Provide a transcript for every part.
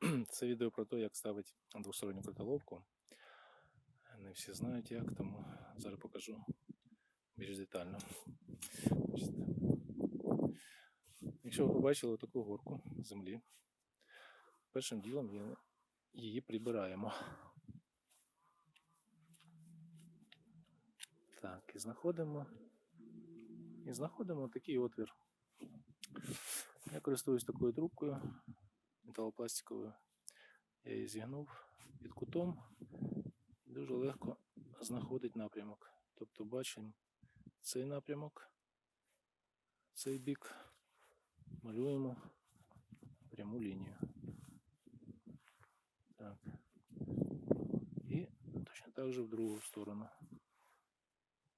Це відео про те, як ставити двосторонню кротоловку. Не всі знають як, тому зараз покажу більш детально. Якщо ви побачили таку горку землі, першим ділом її прибираємо. Так, і знаходимо. І знаходимо такий отвір. Я користуюсь такою трубкою металопластиковою. Я її зігнув під кутом. Дуже легко знаходить напрямок. Тобто бачимо цей напрямок, цей бік, малюємо пряму лінію. Так. І точно так же в другу сторону.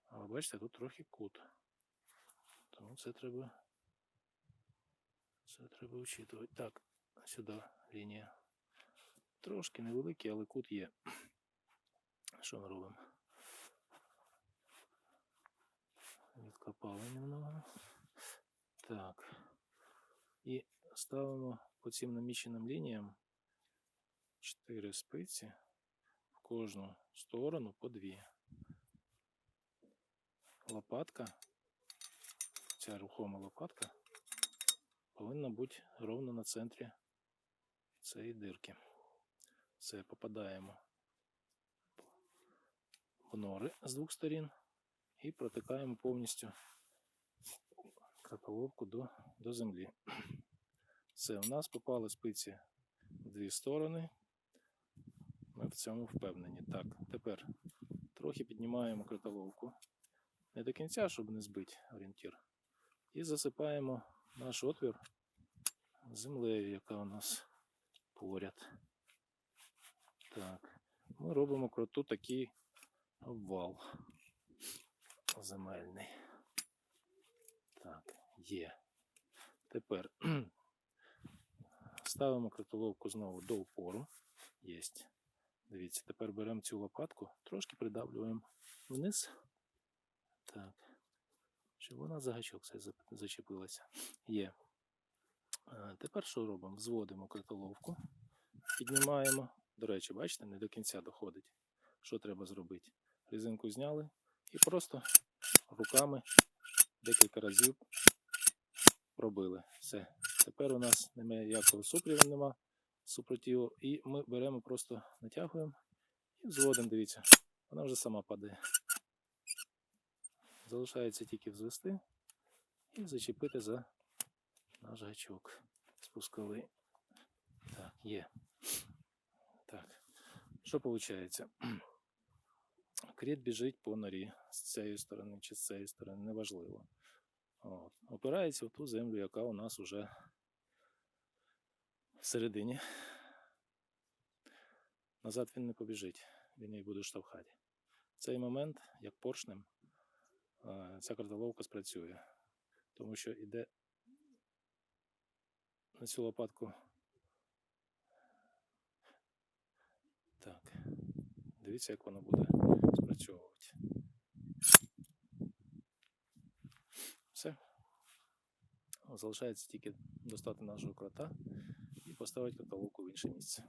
А ви бачите, тут трохи кут. Тому це треба. Це треба учитувати. Так, сюди лінія. Трошки невеликий, але кут є. Що ми робимо? Відкопали немного. Так. І ставимо по цим наміченим лініям 4 спиці в кожну сторону по 2. Лопатка, ця рухома лопатка повинна бути ровно на центрі цієї дирки. Все, попадаємо в нори з двох сторін і протикаємо повністю кротоловку до, до землі. Все, у нас попали спиці в дві сторони. Ми в цьому впевнені. Так, тепер трохи піднімаємо кротоловку. Не до кінця, щоб не збити орієнтір. І засипаємо наш отвір землею, яка у нас поряд. Так, ми робимо кроту такий обвал земельний. Так, є. Тепер ставимо кротоловку знову до упору. Єсть. Дивіться, тепер беремо цю лопатку, трошки придавлюємо вниз. Так. Щоб вона за гачок зачепилася. Є. Е, Тепер що робимо? Зводимо кротоловку, піднімаємо. До речі, бачите, не до кінця доходить. Що треба зробити? Резинку зняли і просто руками декілька разів пробили. Все. Тепер у нас немає ніякого супротиву, нема супротиву. І ми беремо, просто натягуємо і взводимо, дивіться, вона вже сама падає. Залишається тільки взвести і зачепити за наш гачок спусковий. Так, є. Так. Що виходить? Кріт біжить по норі з цієї сторони чи з цієї сторони, неважливо. От. Опирається в ту землю, яка у нас уже всередині. Назад він не побіжить, він її буде штовхати. В цей момент, як поршнем, е, ця картоловка спрацює, тому що йде на цю лопатку. Так, дивіться, як воно буде спрацьовувати. Все. Залишається тільки достати нашого крота і поставити каталогу в інше місце.